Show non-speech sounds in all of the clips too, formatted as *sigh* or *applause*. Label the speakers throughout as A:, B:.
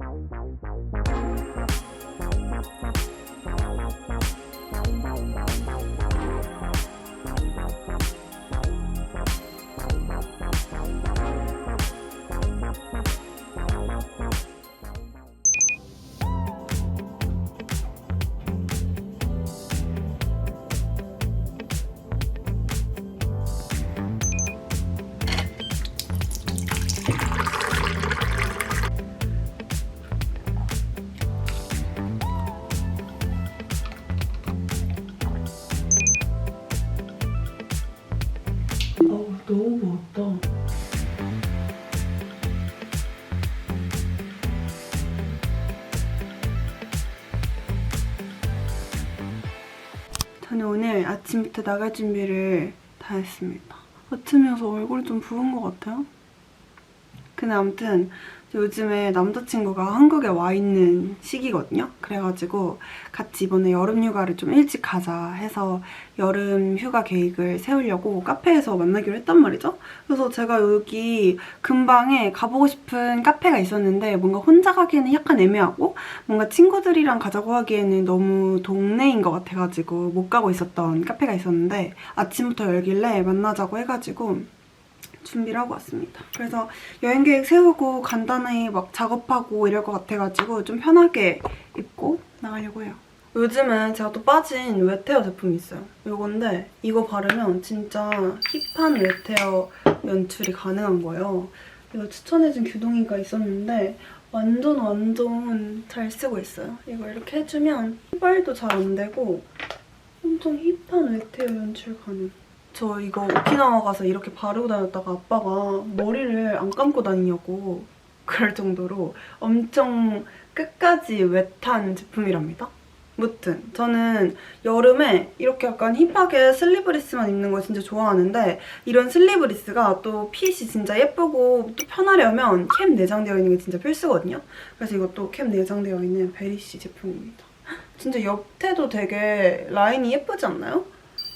A: 어우 저는 오늘 아침부터 나갈 준비를 다 했습니다. 아침이어서 얼굴이 좀 부은 것 같아요. 근데 아무튼 요즘에 남자친구가 한국에 와 있는 시기거든요. 그래가지고 같이 이번에 여름 휴가를 좀 일찍 가자 해서 여름 휴가 계획을 세우려고 카페에서 만나기로 했단 말이죠. 그래서 제가 여기 근방에 가보고 싶은 카페가 있었는데 뭔가 혼자 가기에는 약간 애매하고 뭔가 친구들이랑 가자고 하기에는 너무 동네인 것 같아가지고 못 가고 있었던 카페가 있었는데 아침부터 열길래 만나자고 해가지고 준비를 하고 왔습니다. 그래서 여행 계획 세우고 간단히 막 작업하고 이럴 것 같아가지고 좀 편하게 입고 나가려고 해요. 요즘은 제가 또 빠진 웨테어 제품이 있어요. 이건데 이거 바르면 진짜 힙한 웨테어 연출이 가능한 거예요. 이거 추천해준 규동이가 있었는데 완전 완전 잘 쓰고 있어요. 이거 이렇게 해주면 휘발도 잘 안 되고 엄청 힙한 웨테어 연출 가능. 저 이거 오키나와 가서 이렇게 바르고 다녔다가 아빠가 머리를 안 감고 다니냐고 *laughs* 그럴 정도로 엄청 끝까지 웨트한 제품이랍니다. 무튼 저는 여름에 이렇게 약간 힙하게 슬리브리스만 입는 거 진짜 좋아하는데 이런 슬리브리스가 또 핏이 진짜 예쁘고 또 편하려면 캠 내장되어 있는 게 진짜 필수거든요. 그래서 이것도 캠 내장되어 있는 베리씨 제품입니다. 진짜 옆태도 되게 라인이 예쁘지 않나요?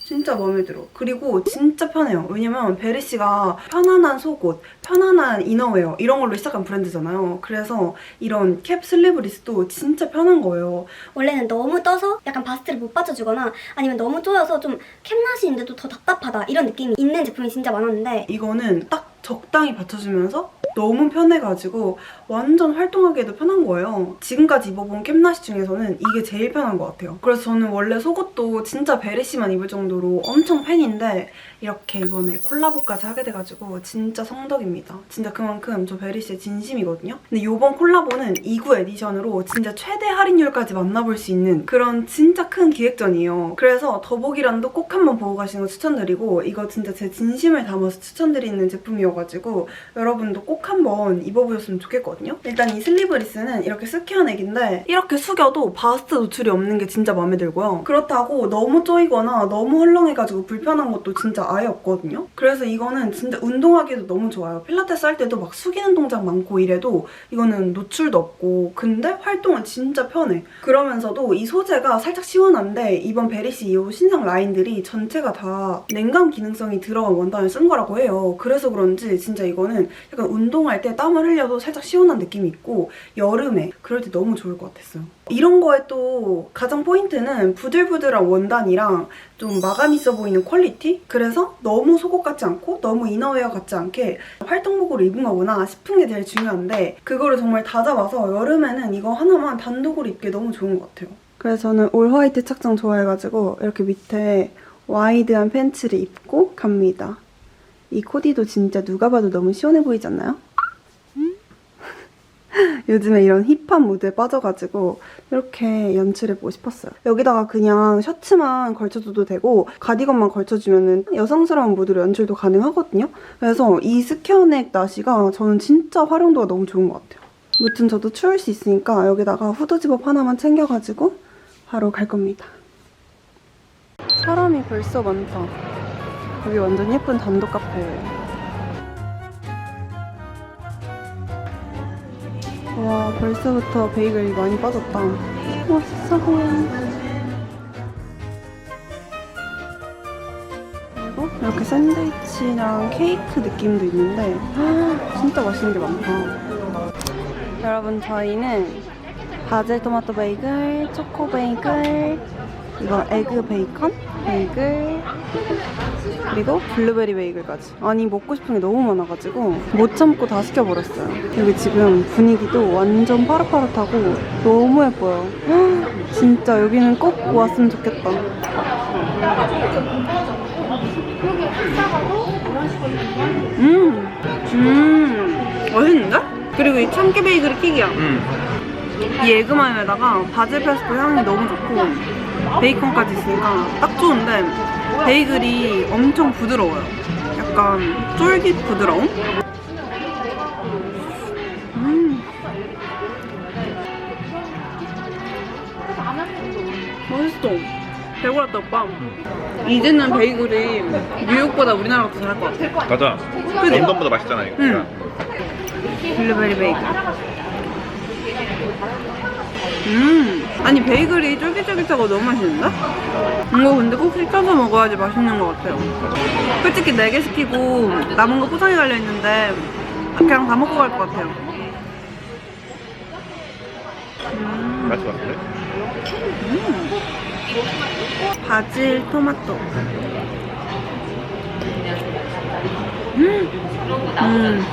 A: 진짜 마음에 들어. 그리고 진짜 편해요. 왜냐면 베리씨가 편안한 속옷, 편안한 이너웨어 이런 걸로 시작한 브랜드잖아요. 그래서 이런 캡 슬리브리스도 진짜 편한 거예요.
B: 원래는 너무 떠서 약간 바스트를 못 받쳐주거나 아니면 너무 쪼여서 좀 캡맛이 있는데도 더 답답하다 이런 느낌이 있는 제품이 진짜 많았는데
C: 이거는 딱 적당히 받쳐주면서 너무 편해가지고 완전 활동하기에도 편한 거예요. 지금까지 입어본 캡나시 중에서는 이게 제일 편한 것 같아요. 그래서 저는 원래 속옷도 진짜 베리씨만 입을 정도로 엄청 팬인데 이렇게 이번에 콜라보까지 하게 돼가지고 진짜 성덕입니다. 진짜 그만큼 저 베리씨의 진심이거든요. 근데 이번 콜라보는 2구 에디션으로 진짜 최대 할인율까지 만나볼 수 있는 그런 진짜 큰 기획전이에요. 그래서 더보기란도 꼭 한번 보고 가시는 거 추천드리고 이거 진짜 제 진심을 담아서 추천드리는 제품이어가지고 여러분도 꼭 한번 입어보셨으면 좋겠거든요. 일단 이 슬리브리스는 이렇게 스퀘어넥인데 이렇게 숙여도 바스트 노출이 없는 게 진짜 마음에 들고요. 그렇다고 너무 쪼이거나 너무 헐렁해가지고 불편한 것도 진짜 아예 없거든요. 그래서 이거는 진짜 운동하기도 너무 좋아요. 필라테스 할 때도 막 숙이는 동작 많고 이래도 이거는 노출도 없고 근데 활동은 진짜 편해. 그러면서도 이 소재가 살짝 시원한데 이번 베리시 이 신상 라인들이 전체가 다 냉감 기능성이 들어간 원단을 쓴 거라고 해요. 그래서 그런지 진짜 이거는 약간 운동할 때 땀을 흘려도 살짝 시원 한 느낌이 있고 여름에 그럴 때 너무 좋을 것 같았어요. 이런 거에 또 가장 포인트는 부들부들한 원단이랑 좀 마감 있어 보이는 퀄리티? 그래서 너무 속옷 같지 않고 너무 이너웨어 같지 않게 활동복으로 입은 거구나 싶은 게 제일 중요한데 그거를 정말 다 잡아서 여름에는 이거 하나만 단독으로 입기 너무 좋은 것 같아요. 그래서 저는 올 화이트 착장 좋아해가지고 이렇게 밑에 와이드한 팬츠를 입고 갑니다. 이 코디도 진짜 누가 봐도 너무 시원해 보이지 않나요? *laughs* 요즘에 이런 힙한 무드에 빠져가지고 이렇게 연출해보고 싶었어요. 여기다가 그냥 셔츠만 걸쳐줘도 되고 가디건만 걸쳐주면 여성스러운 무드로 연출도 가능하거든요. 그래서 이 스퀘어넥 나시가 저는 진짜 활용도가 너무 좋은 것 같아요. 무튼 저도 추울 수 있으니까 여기다가 후드 집업 하나만 챙겨가지고 바로 갈 겁니다. 사람이 벌써 많다. 여기 완전 예쁜 단독 카페예요. 와 벌써부터 베이글이 많이 빠졌다. 맛있어. 그리고 이렇게 샌드위치랑 케이크 느낌도 있는데 진짜 맛있는 게 많다. 여러분 저희는 바질 토마토 베이글, 초코 베이글, 이거 에그 베이컨 베이글 그리고 블루베리 베이글까지 아니 먹고 싶은 게 너무 많아가지고 못 참고 다 시켜버렸어요 여기 지금 분위기도 완전 파릇파릇하고 너무 예뻐요 헉, *gasps* 진짜 여기는 꼭 왔으면 좋겠다 음, 음, 맛있는데? 그리고 이 참깨 베이글이 킥이야.
D: 음.
C: 이 에그마요에다가 바질 페스토 향이 너무 좋고 베이컨까지 있으니까 딱 좋은데 베이글이 엄청 부드러워요. 약간 쫄깃 부드러움? 음. 맛있어. 배고팠다 오빠. 이제는 베이글이 뉴욕보다 우리나라가 더 잘할 것 같아.
D: 맞아.
C: 그지?
D: 런던보다 맛있잖아 이거.
C: 응. 블루베리 베이글. 음, 아니 베이글이 쫄깃쫄깃하고 너무 맛있는데? 이거 근데 꼭 시켜서 먹어야지 맛있는 것 같아요. 솔직히 4개 시키고 남은 거 포장해 갈려 있는데 그냥 다 먹고 갈 것 같아요. 음,
D: 맛있어 같은데?
C: 바질 토마토. 음, 음.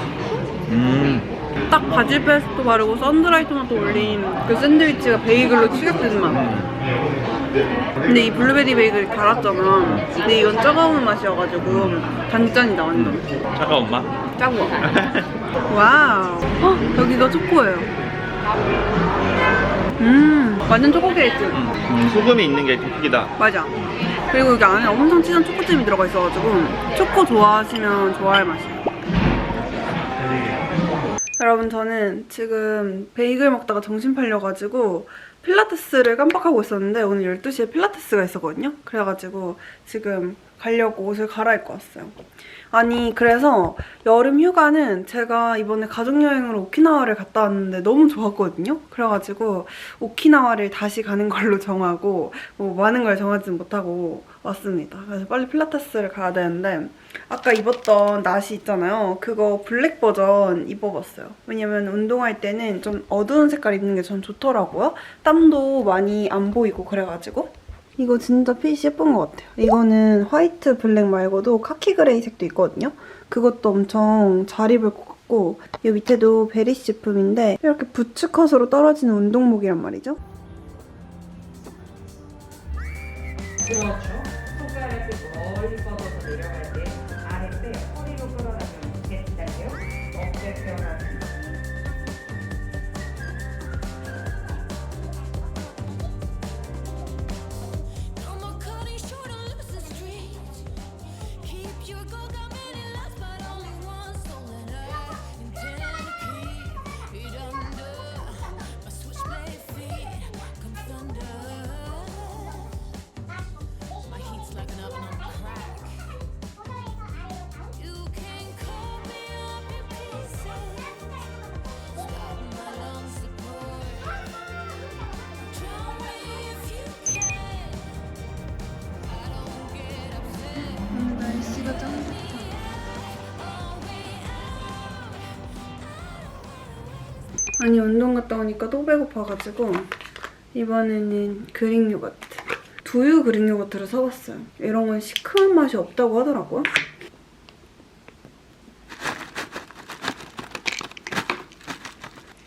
D: 음.
C: 딱 바질 페스토 바르고 썬드라이 토마토 올린 그 샌드위치가 베이글로 추격되는 맛. 근데 이 블루베리 베이글이 달았잖아. 근데 이건 차가운 맛이어가지고 단짠이다 완전.
D: 차가운 맛?
C: 짜고. *laughs* 와우. 어, 여기가 초코예요. 음, 완전 초코 케이크.
D: 음, 소금이 있는 게 특이다.
C: 맞아. 그리고 여기 안에 엄청 진한 초코잼이 들어가 있어가지고 초코 좋아하시면 좋아할 맛이에요. 여러분 저는 지금 베이글 먹다가 정신 팔려가지고 필라테스를 깜빡하고 있었는데 오늘 12시에 필라테스가 있었거든요. 그래가지고 지금 가려고 옷을 갈아입고 왔어요. 아니 그래서 여름 휴가는 제가 이번에 가족여행으로 오키나와를 갔다 왔는데 너무 좋았거든요. 그래가지고 오키나와를 다시 가는 걸로 *laughs* 정하고 뭐 많은 걸 정하지는 못하고 왔습니다. 그래서 빨리 필라테스를 가야 되는데 아까 입었던 나시 있잖아요. 그거 블랙 버전 입어봤어요. 왜냐면 운동할 때는 좀 어두운 색깔 입는 게 전 좋더라고요. 땀도 많이 안 보이고 그래가지고. 이거 진짜 핏이 예쁜 것 같아요. 이거는 화이트 블랙 말고도 카키 그레이 색도 있거든요. 그것도 엄청 잘 입을 것 같고 이 밑에도 베리시 제품인데 이렇게 부츠컷으로 떨어지는 운동복이란 말이죠.
A: 그렇죠.
C: 아니 운동 갔다 오니까 또 배고파가지고 이번에는 그릭 요거트. 두유 그릭 요거트를 사봤어요. 이런 건 시큼한 맛이 없다고 하더라고요.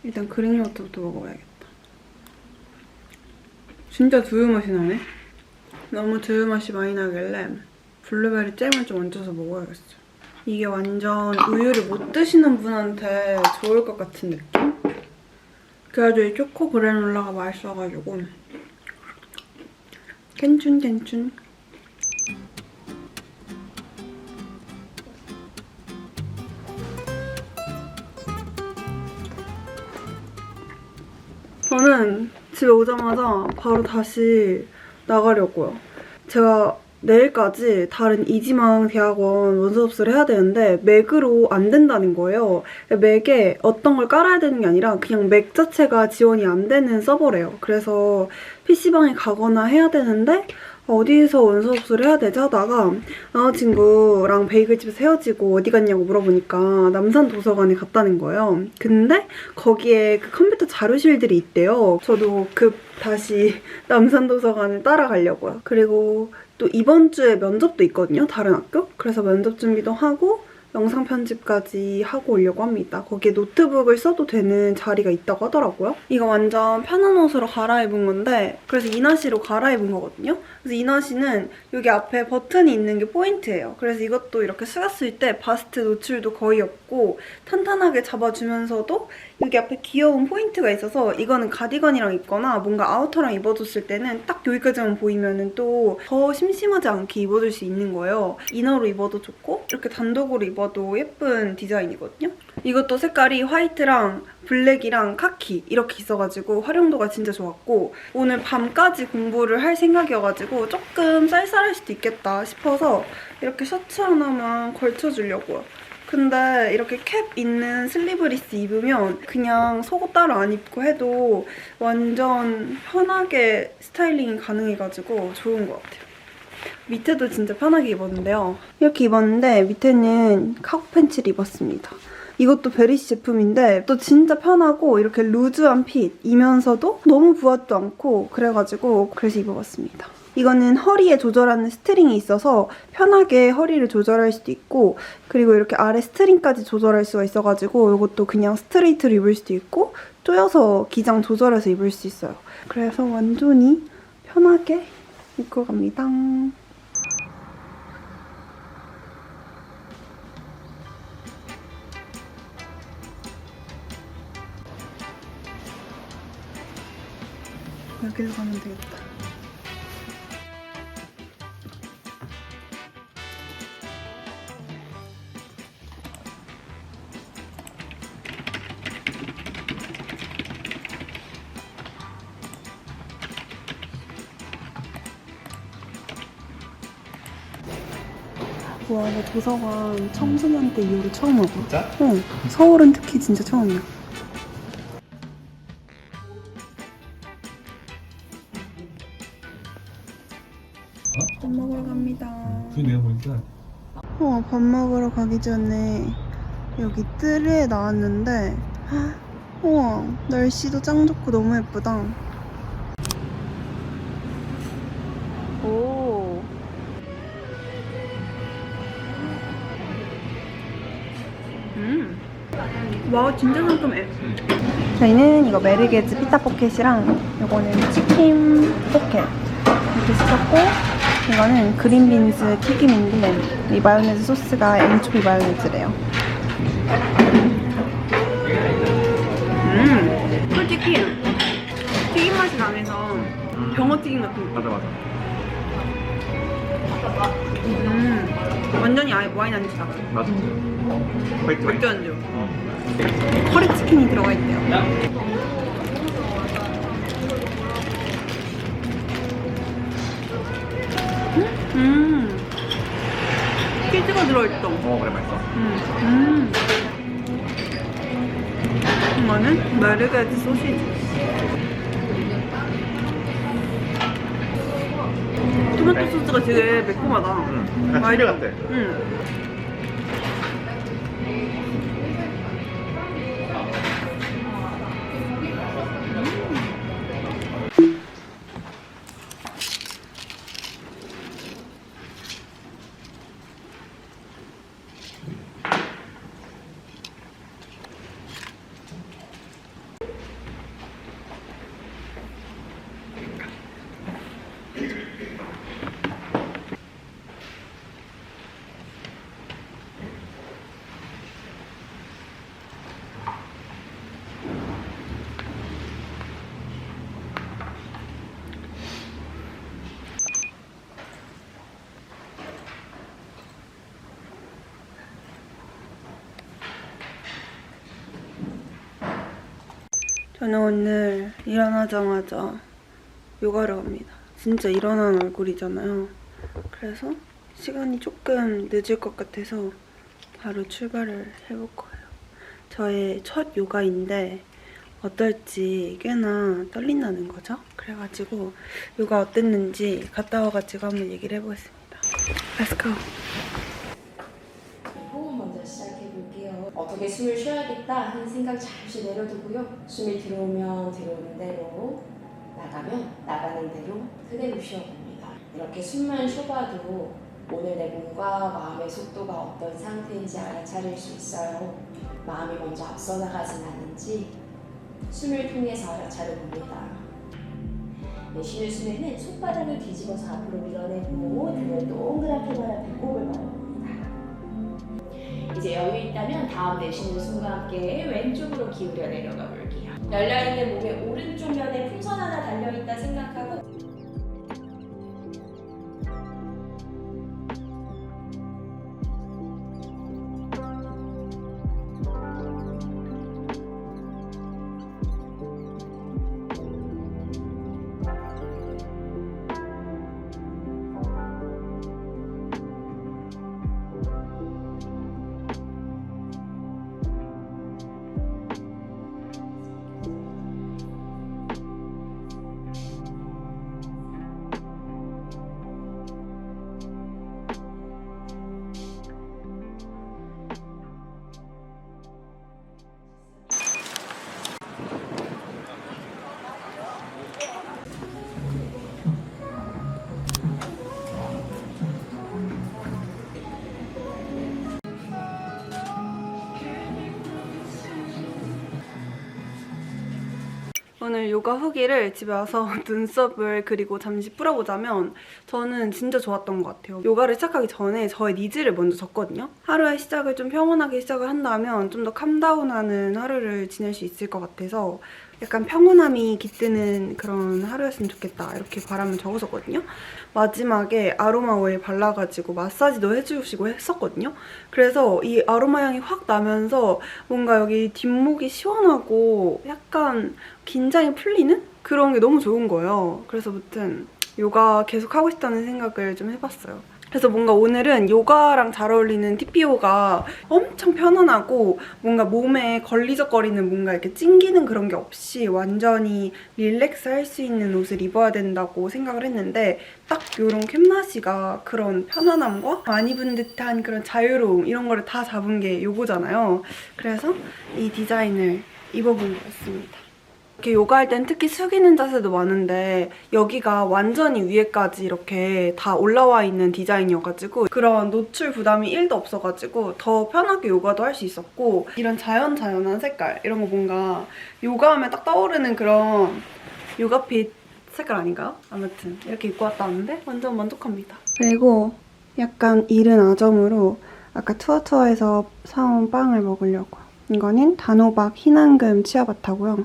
C: 일단 그릭 요거트부터 먹어봐야겠다. 진짜 두유 맛이 나네. 너무 두유 맛이 많이 나길래 블루베리 잼을 좀 얹어서 먹어야겠어요. 이게 완전 우유를 못 드시는 분한테 좋을 것 같은 느낌? 그래도 이 초코 그래놀라가 맛있어가지고 괜춘 괜춘 저는 집에 오자마자 바로 다시 나가려고요. 제가 내일까지 다른 이지망 대학원 원서 접수를 해야 되는데 맥으로 안 된다는 거예요. 맥에 어떤 걸 깔아야 되는 게 아니라 그냥 맥 자체가 지원이 안 되는 서버래요. 그래서 PC방에 가거나 해야 되는데 어디에서 원서 접수를 해야 되지 하다가 남자친구랑 베이글집에서 헤어지고 어디 갔냐고 물어보니까 남산 도서관에 갔다는 거예요. 근데 거기에 그 컴퓨터 자료실들이 있대요. 저도 급 다시 *laughs* 남산 도서관을 따라가려고요. 그리고 또 이번 주에 면접도 있거든요. 다른 학교. 그래서 면접 준비도 하고 영상 편집까지 하고 오려고 합니다. 거기에 노트북을 써도 되는 자리가 있다고 하더라고요. 이거 완전 편한 옷으로 갈아입은 건데 그래서 이나시로 갈아입은 거거든요. 그래서 이나시는 여기 앞에 버튼이 있는 게 포인트예요. 그래서 이것도 이렇게 쓰였을 때 바스트 노출도 거의 없고 탄탄하게 잡아주면서도 여기 앞에 귀여운 포인트가 있어서 이거는 가디건이랑 입거나 뭔가 아우터랑 입어줬을 때는 딱 여기까지만 보이면은 또더 심심하지 않게 입어줄 수 있는 거예요. 이너로 입어도 좋고 이렇게 단독으로 입어 도 예쁜 디자인이거든요. 이것도 색깔이 화이트랑 블랙이랑 카키 이렇게 있어가지고 활용도가 진짜 좋았고 오늘 밤까지 공부를 할 생각이어가지고 조금 쌀쌀할 수도 있겠다 싶어서 이렇게 셔츠 하나만 걸쳐주려고요. 근데 이렇게 캡 있는 슬리브리스 입으면 그냥 속옷 따로 안 입고 해도 완전 편하게 스타일링이 가능해가지고 좋은 것 같아요. 밑에도 진짜 편하게 입었는데요. 이렇게 입었는데 밑에는 카고 팬츠를 입었습니다. 이것도 베리시 제품인데 또 진짜 편하고 이렇게 루즈한 핏이면서도 너무 부하지도 않고 그래가지고 그래서 입어봤습니다. 이거는 허리에 조절하는 스트링이 있어서 편하게 허리를 조절할 수도 있고 그리고 이렇게 아래 스트링까지 조절할 수가 있어가지고 이것도 그냥 스트레이트로 입을 수도 있고 조여서 기장 조절해서 입을 수 있어요. 그래서 완전히 편하게 입고 갑니다. 여기서 가면 되겠다. 와, 나 도서관 청소년 때 이후로 처음 와봐.
D: 진짜?
C: 응. 서울은 특히 진짜 처음이야. 밥 먹으러 갑니다.
D: 그 내가 보니까
C: 어, 밥 먹으러 가기 전에 여기 뜰에 나왔는데 헉, 우와, 날씨도 짱 좋고 너무 예쁘다. 음. 와, 진짜 상큼해. 저희는 이거 메르게즈 피타 포켓이랑 이거는 치킨 포켓 이렇게 시켰고 이거는 그린빈즈 튀김인데 이 마요네즈 소스가 엔초비 마요네즈래요. 음, 솔직히 튀김 맛이 나면서 병어 튀김 같은 거.
D: 맞아 맞아.
C: 음, 완전히 아예 와인 안주다.
D: 맞아. 화이트
C: 맥주 안주.
D: 어.
C: 커리 치킨이 들어가 있대요. 음, 치즈가 들어있어.
D: 어 그래 맛있어.
C: 음. 음. 이거는 메르게즈 소시지. 토마토 소스가 되게 매콤하다.
D: 응. 약간 튀겨 같아.
C: 응. 저는 오늘 일어나자마자 요가를 갑니다. 진짜 일어난 얼굴이잖아요. 그래서 시간이 조금 늦을 것 같아서 바로 출발을 해볼 거예요. 저의 첫 요가인데 어떨지 꽤나 떨린다는 거죠. 그래가지고 요가 어땠는지 갔다 와가지고 한번 얘기를 해보겠습니다. Let's go.
E: 호흡 먼저 시작해 볼게요. 어떻게 숨을 쉬어야겠다 하는 생각 잠시 내려두고요. 숨이 들어오면 들어오는 대로 나가면 나가는 대로 그대로 쉬어봅니다. 이렇게 숨만 쉬어봐도 오늘 내 몸과 마음의 속도가 어떤 상태인지 알아차릴 수 있어요. 마음이 먼저 앞서 나가진 않는지 숨을 통해서 알아차려 봅니다. 내쉬는 숨에는 손바닥을 뒤집어서 앞으로 밀어내고 등을 동그랗게 바라보고 호흡을 바라봅니다. 이제 여유 있다면 다음 내쉬는 숨과 함께 왼쪽으로 기울여 내려가 볼게요. 열려있는 몸의 오른쪽 면에 풍선 하나 달려있다 생각하고
C: 오늘 요가 후기를 집에 와서 *laughs* 눈썹을 그리고 잠시 풀어보자면 저는 진짜 좋았던 것 같아요. 요가를 시작하기 전에 저의 니즈를 먼저 적거든요. 하루의 시작을 좀 평온하게 시작을 한다면 좀 더 캄다운하는 하루를 지낼 수 있을 것 같아서 약간 평온함이 깃드는 그런 하루였으면 좋겠다 이렇게 바람을 적었었거든요. 마지막에 아로마 오일 발라가지고 마사지도 해주시고 했었거든요. 그래서 이 아로마 향이 확 나면서 뭔가 여기 뒷목이 시원하고 약간 긴장이 풀리는 그런 게 너무 좋은 거예요. 그래서 무튼 요가 계속 하고 싶다는 생각을 좀 해봤어요. 그래서 뭔가 오늘은 요가랑 잘 어울리는 TPO가 엄청 편안하고 뭔가 몸에 걸리적거리는 뭔가 이렇게 찡기는 그런 게 없이 완전히 릴렉스 할 수 있는 옷을 입어야 된다고 생각을 했는데 딱 요런 캡나시가 그런 편안함과 많이 입은 듯한 그런 자유로움 이런 거를 다 잡은 게 요거잖아요. 그래서 이 디자인을 입어본 거였습니다. 이렇게 요가할 땐 특히 숙이는 자세도 많은데 여기가 완전히 위에까지 이렇게 다 올라와 있는 디자인이어가지고 그런 노출 부담이 1도 없어가지고 더 편하게 요가도 할 수 있었고 이런 자연자연한 색깔 이런 거 뭔가 요가하면 딱 떠오르는 그런 요가핏 색깔 아닌가요? 아무튼 이렇게 입고 왔다 왔는데 완전 만족합니다. 그리고 약간 이른 아점으로 아까 투어투어에서 사온 빵을 먹으려고요. 이거는 단호박 흰 앙금 치아바타고요.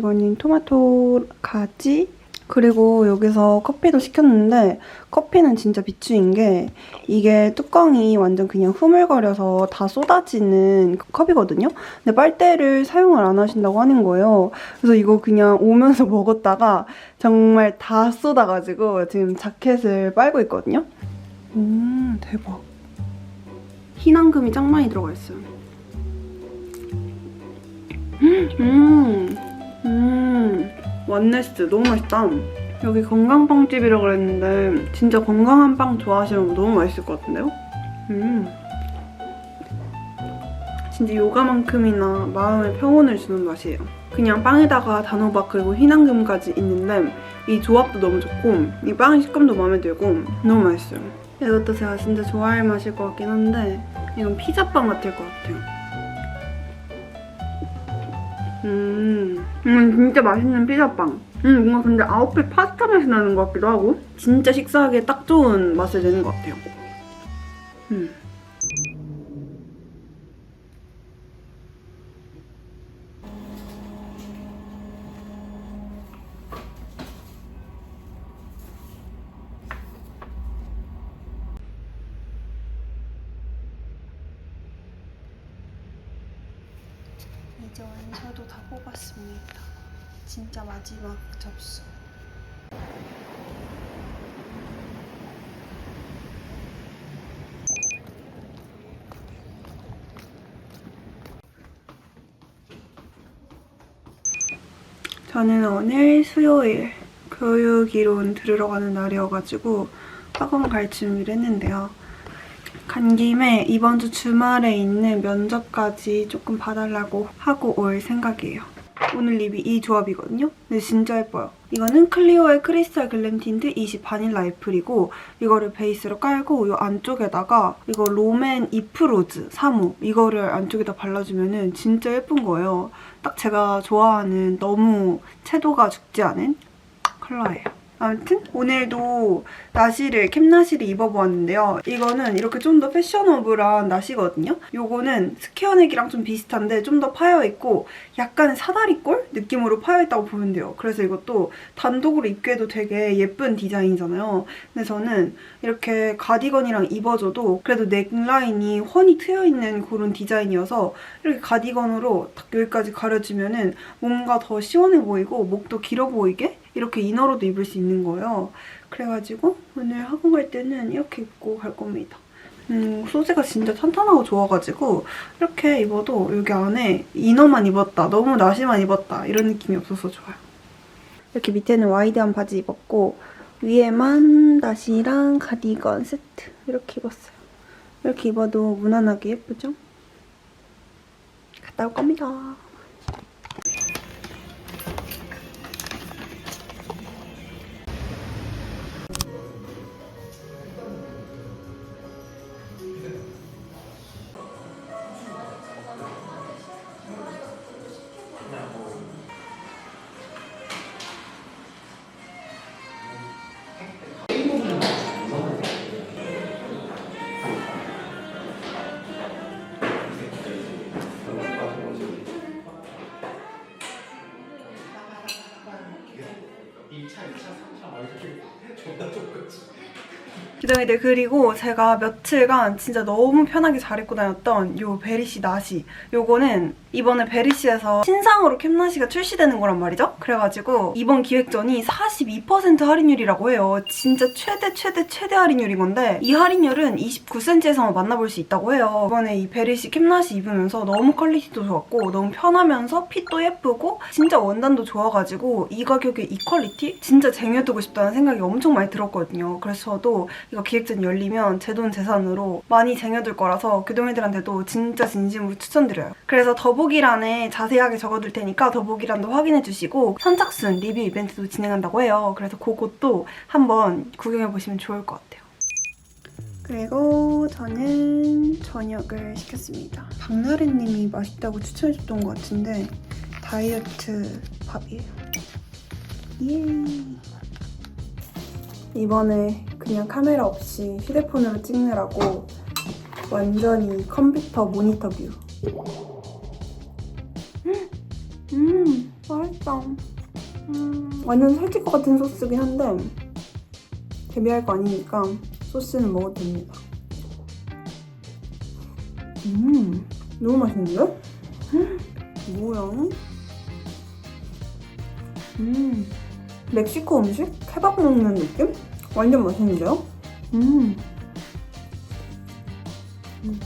C: 이거는 토마토 가지 그리고 여기서 커피도 시켰는데 커피는 진짜 비추인 게 이게 뚜껑이 완전 그냥 흐물거려서 다 쏟아지는 컵이거든요. 근데 빨대를 사용을 안 하신다고 하는 거예요. 그래서 이거 그냥 오면서 *laughs* 먹었다가 정말 다 쏟아가지고 지금 자켓을 빨고 있거든요. 음 대박. 흰 앙금이 짱 많이 들어가 있어요. 음. 음, 원네스 너무 맛있다. 여기 건강빵집이라고 그랬는데 진짜 건강한 빵 좋아하시면 너무 맛있을 것 같은데요? 음. 진짜 요가만큼이나 마음에 평온을 주는 맛이에요. 그냥 빵에다가 단호박 그리고 흰앙금까지 있는데 이 조합도 너무 좋고 이 빵의 식감도 마음에 들고 너무 맛있어요. 이것도 제가 진짜 좋아할 맛일 것 같긴 한데 이건 피자빵 같을 것 같아요. 음, 음 진짜 맛있는 피자빵. 음, 뭔가 근데 아웃핏 파스타 맛이 나는 것 같기도 하고 진짜 식사하기에 딱 좋은 맛을 내는 것 같아요. 음. 이제 원서도 다 뽑았습니다. 진짜 마지막 접수. 저는 오늘 수요일 교육 이론 들으러 가는 날이어가지고 학원 갈 준비를 했는데요. 간 김에 이번 주 주말에 있는 면접까지 조금 봐달라고 하고 올 생각이에요. 오늘 립이 이 조합이거든요. 근데 진짜 예뻐요. 이거는 클리오의 크리스탈 글램 틴트 20 바닐라 애플이고 이거를 베이스로 깔고 이 안쪽에다가 이거 롬앤 이프로즈 3호 이거를 안쪽에다 발라주면 진짜 예쁜 거예요. 딱 제가 좋아하는 너무 채도가 죽지 않은 컬러예요. 아무튼 오늘도 나시를 캡 나시를 입어보았는데요. 이거는 이렇게 좀 더 패셔너블한 나시거든요. 요거는 스퀘어넥이랑 좀 비슷한데 좀 더 파여있고 약간 사다리꼴 느낌으로 파여있다고 보면 돼요. 그래서 이것도 단독으로 입기에도 되게 예쁜 디자인이잖아요. 근데 저는 이렇게 가디건이랑 입어줘도 그래도 넥라인이 훤히 트여있는 그런 디자인이어서 이렇게 가디건으로 딱 여기까지 가려주면은 뭔가 더 시원해 보이고 목도 길어 보이게 이렇게 이너로도 입을 수 있는 거예요. 그래가지고 오늘 학원 갈 때는 이렇게 입고 갈 겁니다. 음, 소재가 진짜 탄탄하고 좋아가지고 이렇게 입어도 여기 안에 이너만 입었다, 너무 나시만 입었다 이런 느낌이 없어서 좋아요. 이렇게 밑에는 와이드한 바지 입었고 위에만 나시랑 가디건 세트 이렇게 입었어요. 이렇게 입어도 무난하게 예쁘죠? 갔다 올 겁니다. 기둥이들 그리고 제가 며칠간 진짜 너무 편하게 잘 입고 다녔던 요 베리시 나시. 요거는 이번에 베리시에서 신상으로 캡나시가 출시되는 거란 말이죠 그래가지고 이번 기획전이 42% 할인율이라고 해요 진짜 최대 최대 최대 할인율인 건데 이 할인율은 29cm에서만 만나볼 수 있다고 해요 이번에 이 베리시 캡나시 입으면서 너무 퀄리티도 좋았고 너무 편하면서 핏도 예쁘고 진짜 원단도 좋아가지고 이 가격에 이 퀄리티? 진짜 쟁여두고 싶다는 생각이 엄청 많이 들었거든요 그래서 저도 이거 기획전 열리면 제 돈 재산으로 많이 쟁여둘 거라서 교동이들한테도 진짜 진심으로 추천드려요. 그래서 더보기란에 자세하게 적어둘 테니까 더보기란도 확인해주시고 선착순 리뷰 이벤트도 진행한다고 해요. 그래서 그것도 한번 구경해보시면 좋을 것 같아요. 그리고 저는 저녁을 시켰습니다. 박나래님이 맛있다고 추천해줬던 것 같은데 다이어트 밥이에요. 예. 이번에 그냥 카메라 없이 휴대폰으로 찍느라고 완전히 컴퓨터 모니터 뷰. 음, 맛있다. 음, 완전 살찔 것 같은 소스긴 한데 데뷔할 거 아니니까 소스는 먹어도 됩니다. 음, 너무 맛있는데? 음, 뭐야? 음. 멕시코 음식? 케밥 먹는 느낌? 완전 맛있는데요? 음. 음.